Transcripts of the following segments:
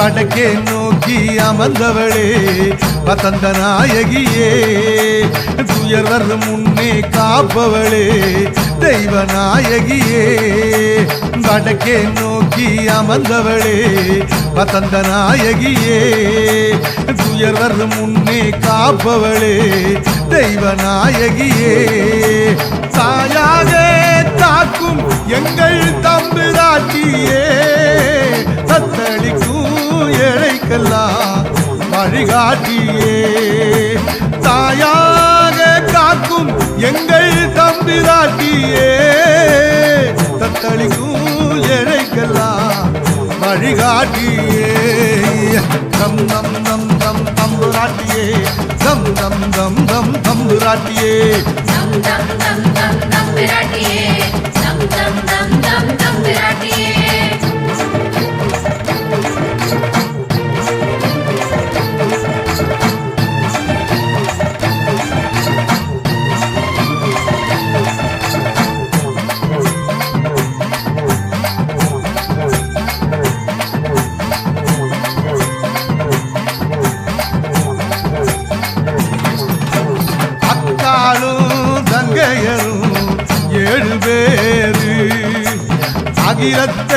வடக்கே நோக்கி அமர்ந்தவளே வசந்த நாயகியே துயர்வர் முன்னே காப்பவளே தெய்வ நாயகியே. வடக்கே நோக்கி அமர்ந்தவளே வசந்த நாயகியே துயர்வர் முன்னே காப்பவளே தெய்வ நாயகியே. தாயாக தாக்கும் எங்கள் தம்புராட்டியே தத்தளிக்கும் ஏழைக்கெல்லாம் வழிகாட்டியே தாயாக காக்கும் எங்கள் தம்பிராட்டியே தத்தளிக்கும் ஏழைக்கெல்லாம் வழிகாட்டியே தம் தம் தம் தம் தம்புராட்டியே தம் தம் தம் தம் தம்புராட்டியே தம் தம் தம் தம் தம்புராட்டியே தம் தம் தம் தம் தம்புராட்டியே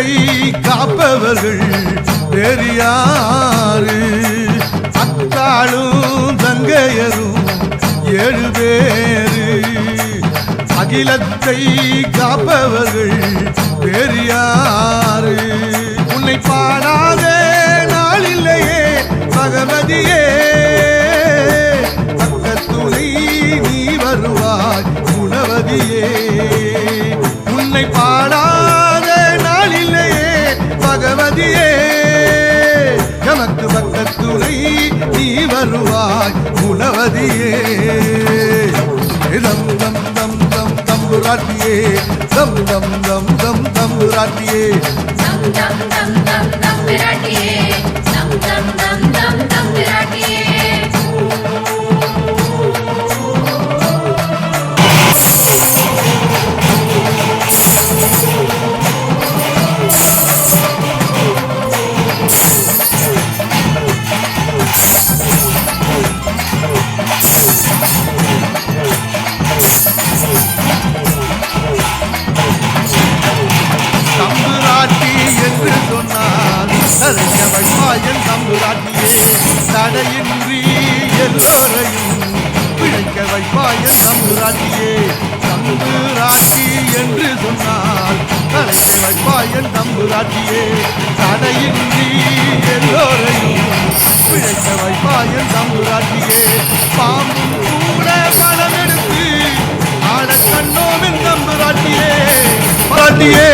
அகிலத்தை காப்பவர்கள் பெரியாரு அக்காளும் தங்கையரும் ஏழு பேரு. அகிலத்தை காப்பவர்கள் பெரியாரு உன்னை பாடாத குணவதியே தம் தம் தம் தம் தம்புராட்டியே. தம் தம் தம் தம் தம்புராட்டியே. வைப்பாயன் தம்புராட்டியே தடையின்றி எல்லோரையும் பிழைக்க வைப்பாயன் தம்புராட்டியே பாம்பும் கூட பணம் எடுத்து ஆட கண்ணோவின் தம்புராட்டியே பாட்டியே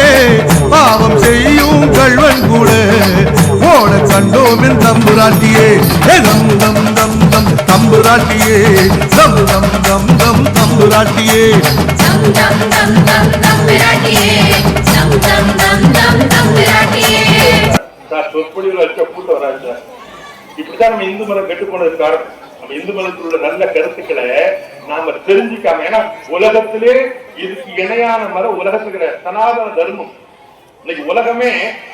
பாவம் செய்யும் கல்வன் கூட ஓட கண்டோமின் தம்புராட்டியே ஏ தம் தம் தம் தம்புராட்டியே தம் தம் தம் தம் தம்புராட்டியே. தம் தம் தம் தம் தம் விராட்டியே தம் தம் தம் தம் தம் விராட்டியே சார் சொற்பொழிவில் வச்ச கூட்டம் வராது சார். இப்படிதான் நம்ம இந்து மதம் கெட்டு போனது காரணம். நம்ம இந்து மதத்தில் உள்ள நல்ல கருத்துக்களை நாம தெரிஞ்சுக்காம ஏன்னா உலகத்திலே இதுக்கு இணையான மதம் உலகத்துக்கு. சனாதன தர்மம். இன்னைக்கு உலகமே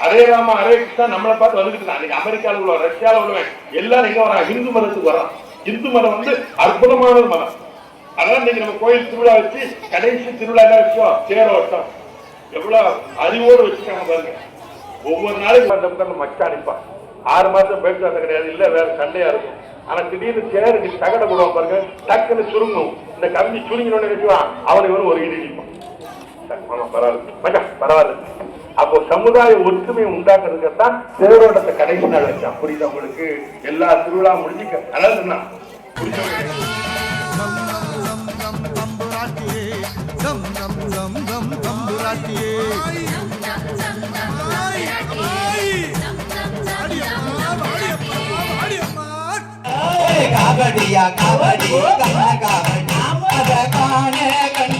அரே ராம அரே கிருஷ்ணா நம்மளை பார்த்து வந்துகிட்டு இன்னைக்கு அமெரிக்காவில் உள்ள ரஷ்யாவில் உள்ளவன் எல்லாரும் எங்க வரான்? இந்து மதத்துக்கு வரான். இந்து மதம் வந்து அற்புதமான ஒரு மதம். அதான் இன்னைக்கு நம்ம கோயில் திருவிழா வச்சு கடைசி திருவிழா என்ன விஷயம் தேரோட்டம் எவ்வளவு அறிவோடு வச்சுக்காங்க பாருங்க. ஒவ்வொரு நாளைக்கு அந்த பக்கம் மச்சா அனுப்பான் ஆறு மாசம் பேசுறது கிடையாது. இல்ல வேற சண்டையா இருக்கும். ஆனா திடீர்னு சேர் நீ தகட போடுவான் பாருங்க. டக்குன்னு சுருங்கும். இந்த கம்பி சுருங்கினோட நினைச்சுவான் அவனை இவன் ஒரு இடி இடிப்பான் பரவாயில்ல. மச்சா பரவாயில்ல. அப்போ சமுதாய ஒற்றுமை உண்டாக்குறதுக்கு தான் தேரோட்டத்தை கடைசி நாள் வச்சான் புரியுதா உங்களுக்கு? எல்லா திருவிழா முடிஞ்சுக்க. அதாவது காவடியா காவடி காவடி காண தம்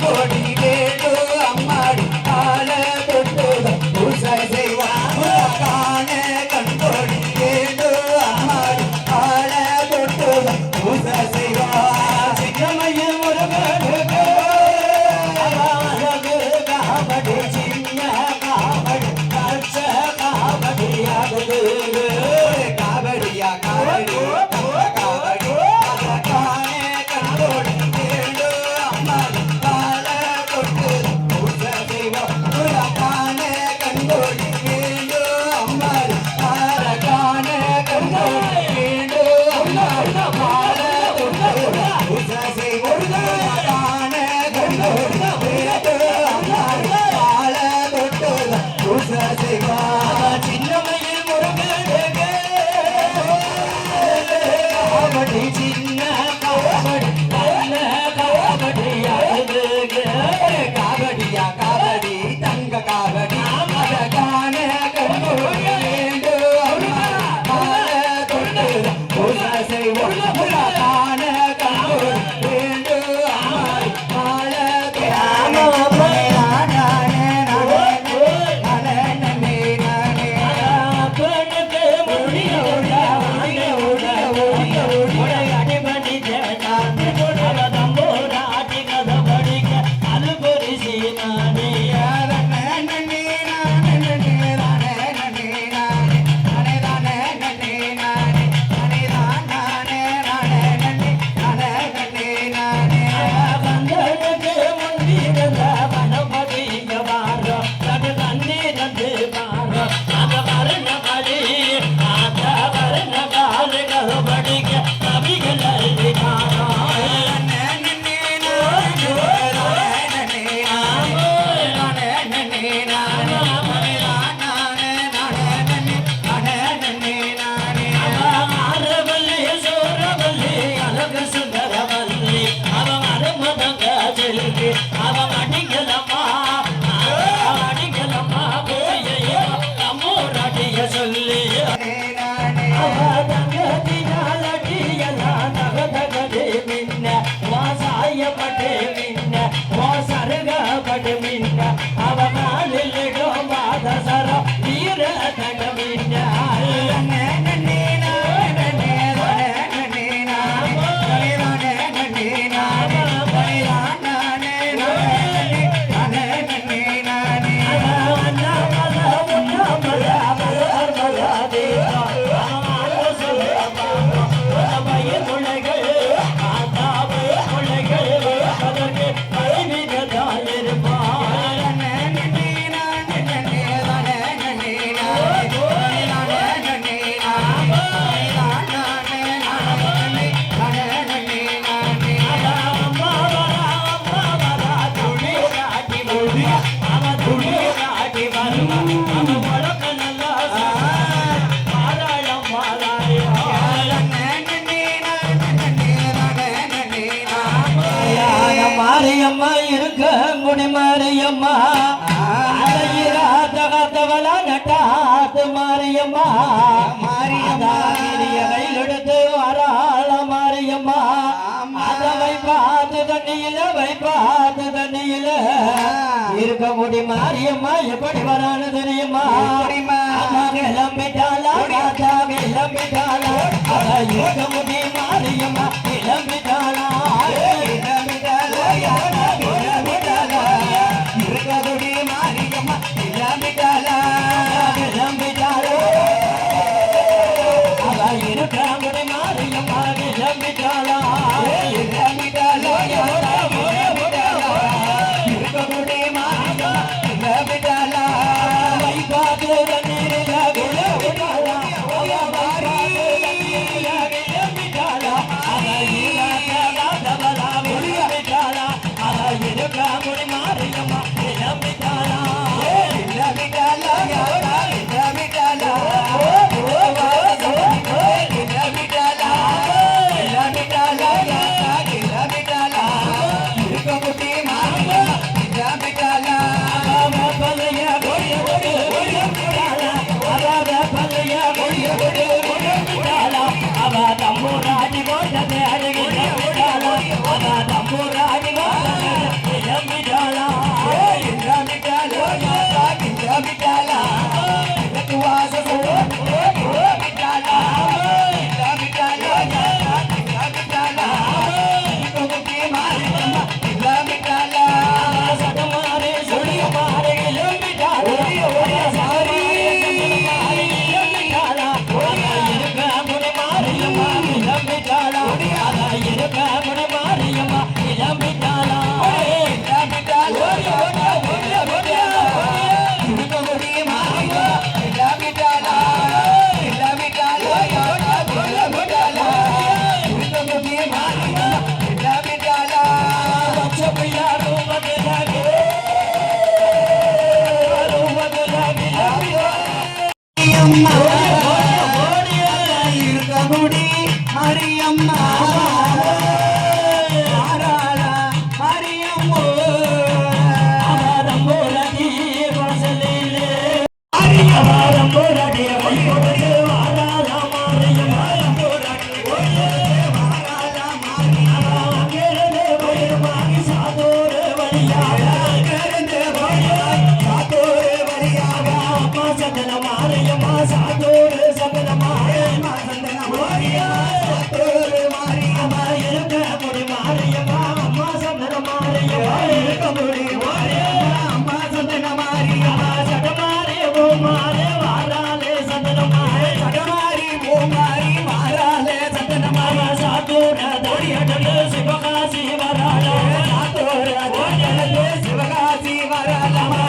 மாரியம்மா மாரியம்மா. தகத்தவள நட்டாத்து மாரியம்மா. மாரியம்மா. கையில் எடுத்து வராள மாரியம்மா. அத வைப்பாத்து தண்ணியில வைப்பாத்து தண்ணியில. இருக்க முடி மாரியம்மா எப்படி வரானு தெரியுமா? கிளம்பிட்டாளா கிளம்பிட்டாளா இருக்க முடி மாரியம்மா கிளம்பிட்டாளா மாரியம்மா ஆதாரம் போராடியவை நாட்டோர ஓடியடல சிவகாசி வரலாமா சிவகாசி வரலாமா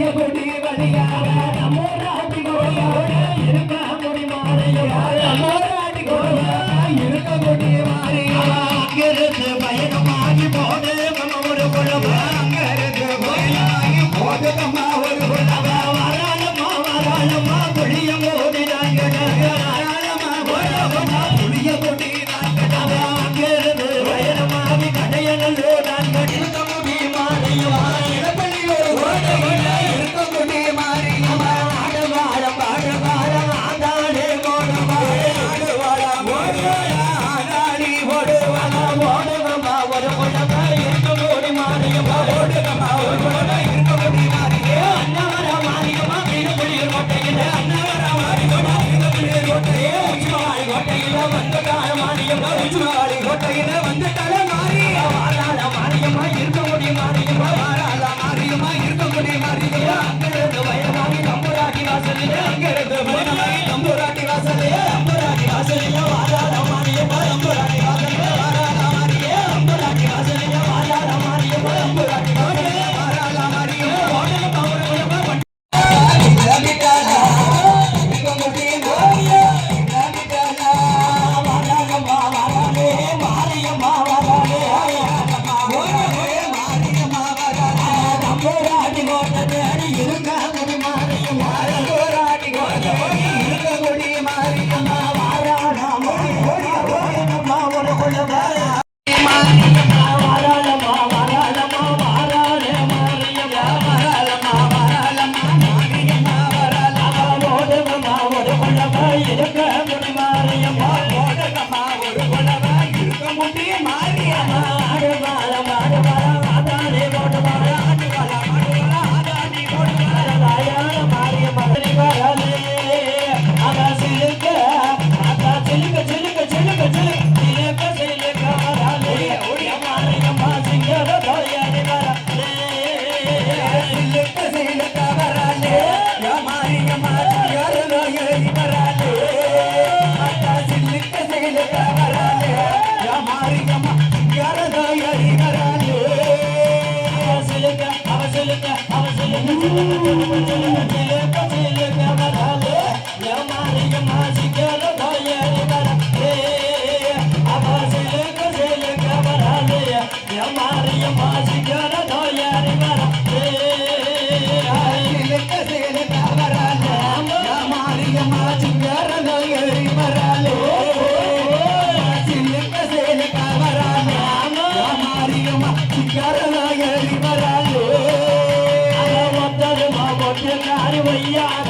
செய்யப்பட்டு வழியாக Thank you. வையாத